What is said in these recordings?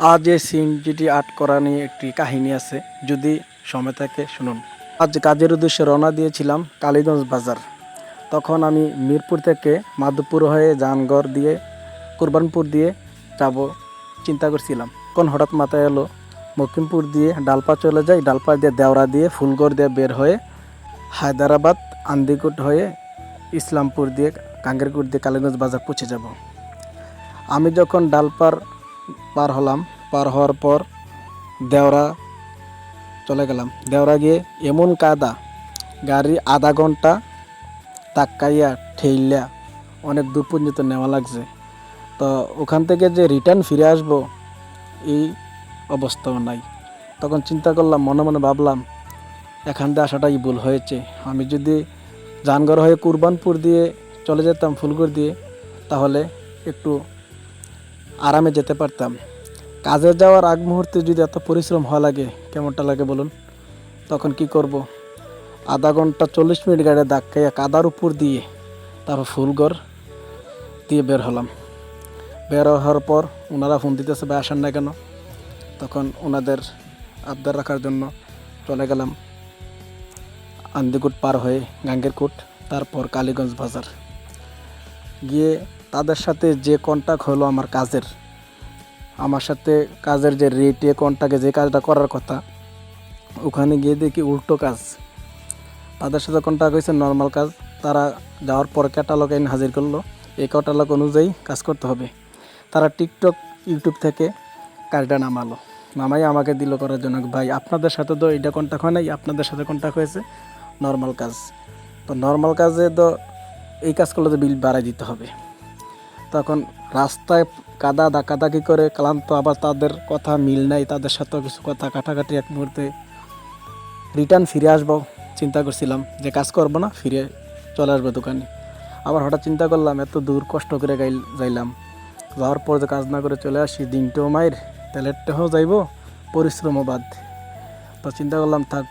আজ এই সিএনজিটি আর্ট করা নিয়ে একটি কাহিনী আছে, যদি সময় থাকে শুনুন। আজ কাজের উদ্দেশ্যে রওনা দিয়েছিলাম কালীগঞ্জ বাজার। তখন আমি মিরপুর থেকে মাধবপুর হয়ে জানগড় দিয়ে, কুরবানপুর দিয়ে যাব চিন্তা করছিলাম। কোন হঠাৎ মাথায় এলো, মকিমপুর দিয়ে ডালপা চলে যাই, ডালপা দিয়ে দেওরা দিয়ে ফুলগড় দিয়ে বের হয়ে হায়দ্রাবাদ, আন্দিকুট হয়ে ইসলামপুর দিয়ে, কাঙ্গেরকুট দিয়ে কালীগঞ্জ বাজার পৌঁছে যাব। আমি যখন ডালপার পার হলাম, পার হওয়ার পর দেওরা চলে গেলাম। দেওরা গিয়ে এমন কাদা, গাড়ি আধা ঘণ্টা তাক্কাইয়া ঠেইলা অনেক দূর পর্যন্ত নেওয়া লাগছে। তো ওখান থেকে যে রিটার্ন ফিরে আসব, এই অবস্থাও নাই। তখন চিন্তা করলাম, মনে মনে ভাবলাম, এখান দিয়ে আসাটাই ভুল হয়েছে। আমি যদি জানগর হয়ে কুরবানপুর দিয়ে চলে যেতাম, ফুলগড় দিয়ে, তাহলে একটু আরামে যেতে পারতাম। কাজে যাওয়ার আগ মুহূর্তে যদি এত পরিশ্রম হওয়া লাগে, কেমনটা লাগে বলুন? তখন কি করব? আধা ঘণ্টা চল্লিশ মিনিট গাড়ি ধাক্কাইয়া কাদার উপর দিয়ে তারপর ফুলঘর দিয়ে বের হলাম। বের হওয়ার পর ওনারা ফোন দিতেছে, ভাই, আসেন না কেন? তখন ওনাদের আবদার রাখার জন্য চলে গেলাম আন্দিকুট পার হয়ে গাঙ্গেরকুট, তারপর কালীগঞ্জ বাজার। গিয়ে তাদের সাথে যে কন্ট্যাক্ট হলো আমার কাজের, আমার সাথে কাজের যে রেটে কন্ট্যাক্টে যে কাজটা করার কথা, ওখানে গিয়ে দেখি উল্টো কাজ। তাদের সাথে কন্ট্যাক্ট হয়েছে নর্মাল কাজ, তারা যাওয়ার পর ক্যাটালগ এনে হাজির করল। এই ক্যাটালগ অনুযায়ী কাজ করতে হবে। তারা টিকটক ইউটিউব থেকে কাজটা নামালো। নামাই আমাকে দিল করার জন্য, ভাই, আপনাদের সাথে তো এটা কন্ট্যাক্ট হয় নাই, আপনাদের সাথে কন্ট্যাক্ট হয়েছে নর্মাল কাজ। তো নর্মাল কাজে তো এই কাজ করলে তো বিল বাড়াই দিতে হবে। তখন রাস্তায় কাদা দাকাদাকি করে ক্লান্ত, আবার তাদের কথা মিল নাই, তাদের সাথেও কিছু কথা কাটাকাটি এক মুহূর্তে রিটার্ন ফিরে আসব, চিন্তা করছিলাম যে কাজ করব না, ফিরে চলে আসব দোকানে। আবার হঠাৎ চিন্তা করলাম, এত দূর কষ্ট করে গাই, যাইলাম। যাওয়ার পর যে কাজ না করে চলে আসি দিনটাও মায়ের তেলেরটাও যাইব, পরিশ্রমও বাদ। তো চিন্তা করলাম, থাক,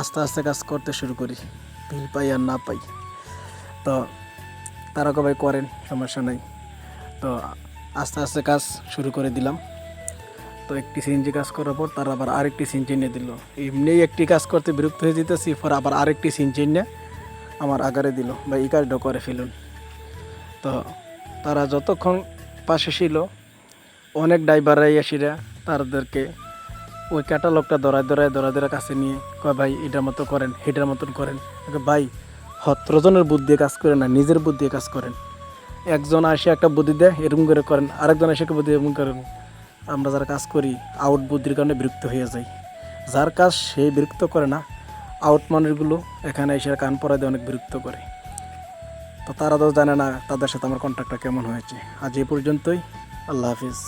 আস্তে আস্তে কাজ করতে শুরু করি, বিল পাই আর না পাই। তো তারা কবাই করেন, সমস্যা নাই। তো আস্তে আস্তে কাজ শুরু করে দিলাম। তো একটি সিএনজি কাজ করার পর তারা আবার আরেকটি সিএনজি নিয়ে দিল। এমনিই একটি কাজ করতে বিরক্ত হয়ে যেতেছি, পর আবার আরেকটি সিএনজি নিয়ে আমার আগারে দিল বা এই কাজটা করে ফেলুন। তো তারা যতক্ষণ পাশে ছিল, অনেক ড্রাইভাররাই আসিরা তাদেরকে ওই ক্যাটালগটা দরায় দরায় দরায় দরায় কাছে নিয়ে, কয় ভাই, এটার মতো করেন হেটার মতন করেন। ভাই সতেরোজনের বুদ্ধি কাজ করেন না নিজের বুদ্ধি কাজ করেন। একজন আসে একটা বুদ্ধি দেয়, এরকম করে করেন। আরেকজন আসে একটা বুদ্ধি এরকম করেন। আমরা যারা কাজ করি আউট বুদ্ধির কারণে বিরক্ত হয়ে যাই। যার কাজ সে বিরক্ত করে না আউট মানুষগুলো এখানে এসে কান পড়া দিয়ে অনেক বিরক্ত করে। তো তারা তো জানে না তাদের সাথে আমার কন্ট্যাক্টটা কেমন হয়েছে। আজ এই পর্যন্তই, আল্লাহ হাফিজ।